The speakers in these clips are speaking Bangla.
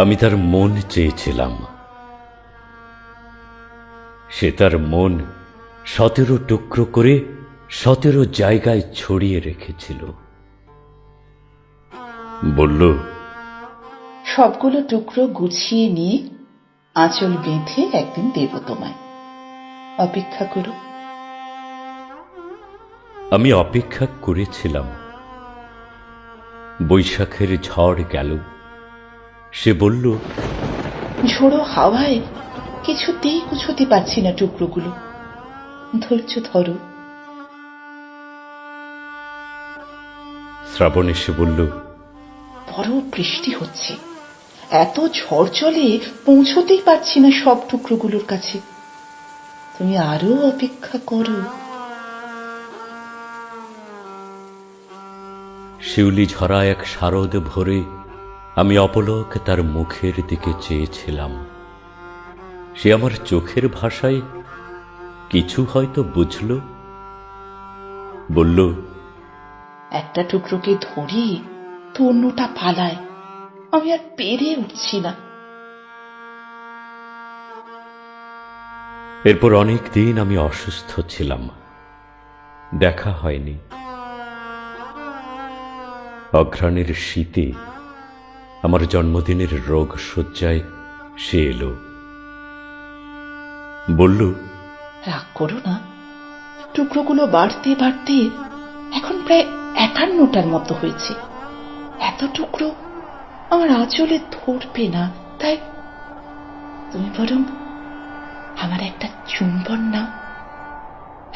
আমি তার মন চেয়েছিলাম। সে তার মন সতেরো টুকরো করে সতেরো জায়গায় ছড়িয়ে রেখেছিল। বলল সবগুলো টুকরো গুছিয়ে নিয়ে আঁচল বেঁধে একদিন দেব তোমায়। অপেক্ষা করো। আমি অপেক্ষা করেছিলাম। বৈশাখের ঝড় গেল। সে বলল ঝোড়ো হাওয়ায় কিছুতেই গুছোতে পারছি না টুকরোগুলো। ধৈর্য ধরো। শ্রাবণ এসে বলল বড় বৃষ্টি হচ্ছে। এত ঝড় চলে পৌঁছতেই পারছি না সব টুকরোগুলোর কাছে। তুমি আরও অপেক্ষা করো। শিউলি ঝরা এক শারদ ভরে আমি অপলক তার মুখের দিকে চেয়েছিলাম। সে আমার চোখের ভাষায় কিছু হয়তো বুঝল। বলল একটা টুকরোকে ধরি তো অন্যটা পালায়। আমি আর পেরে উঠছি না। এরপর অনেক দিন আমি অসুস্থ ছিলাম। দেখা হয়নি। অঘ্রাণের শীতে আমার জন্মদিনের রোগ শয্যায় সে এলো। বলল, রাগ করো না। টুকরোগুলো বাড়তে বাড়তে এখন প্রায় একান্নটার মতো হয়েছে। এত টুকরো আমার আঁচলে ধরবে না, তাই তুমি বরং আমার একটা চুম্বন নাও।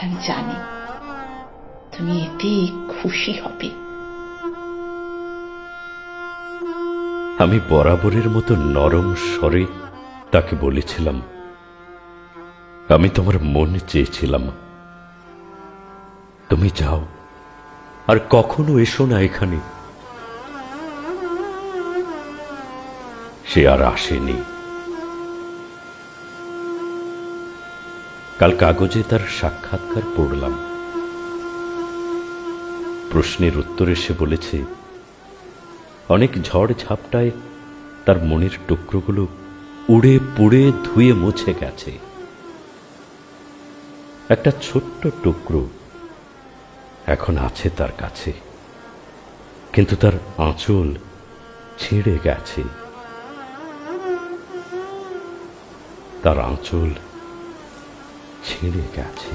আমি জানি তুমি এতে খুশি হবে। আমি বরাবরের মতো নরম স্বরে তাকে বলেছিলাম, আমি তোমার মন চেয়েছিলাম। তুমি যাও, আর কখনো এসো না এখানে। সে আর আসেনি। কাল কাগজে তার সাক্ষাৎকার পড়লাম। প্রশ্নের উত্তরে সে বলেছে অনেক ঝড় ঝাপটায় তার মনের টুকরোগুলো উড়ে পুড়ে ধুয়ে মুছে গেছে। একটা ছোট্ট টুকরো এখন আছে তার কাছে, কিন্তু তার আঁচল ছিঁড়ে গেছে। তার আঁচল ছিঁড়ে গেছে।